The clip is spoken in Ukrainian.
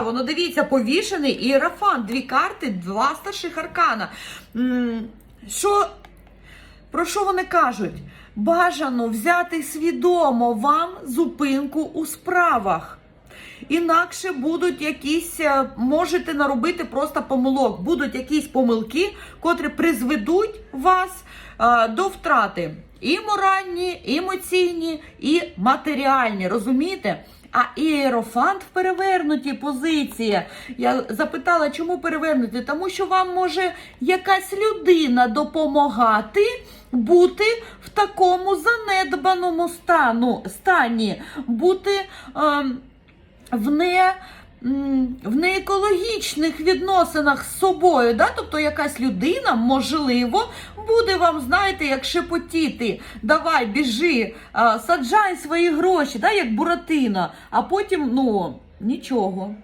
Воно дивіться, повішений іерафант, дві карти, два старших аркана. Що, про що вони кажуть? Бажано взяти свідомо вам зупинку у справах. Інакше будуть якісь, е, можете наробити просто помилок. Будуть якісь помилки, котрі призведуть вас е, до втрати. І моральні, і емоційні, і матеріальні. Розумієте? А іерофант в перевернутій позиції. Я запитала, чому перевернуті? Тому що вам може якась людина допомагати бути в такому занедбаному стану, стані, бути. ем, в не. В неекологічних відносинах з собою, да? тобто якась людина, можливо, буде вам, знаєте, як шепотіти, давай, біжи, саджай свої гроші, да? як буратино, а потім, ну, нічого.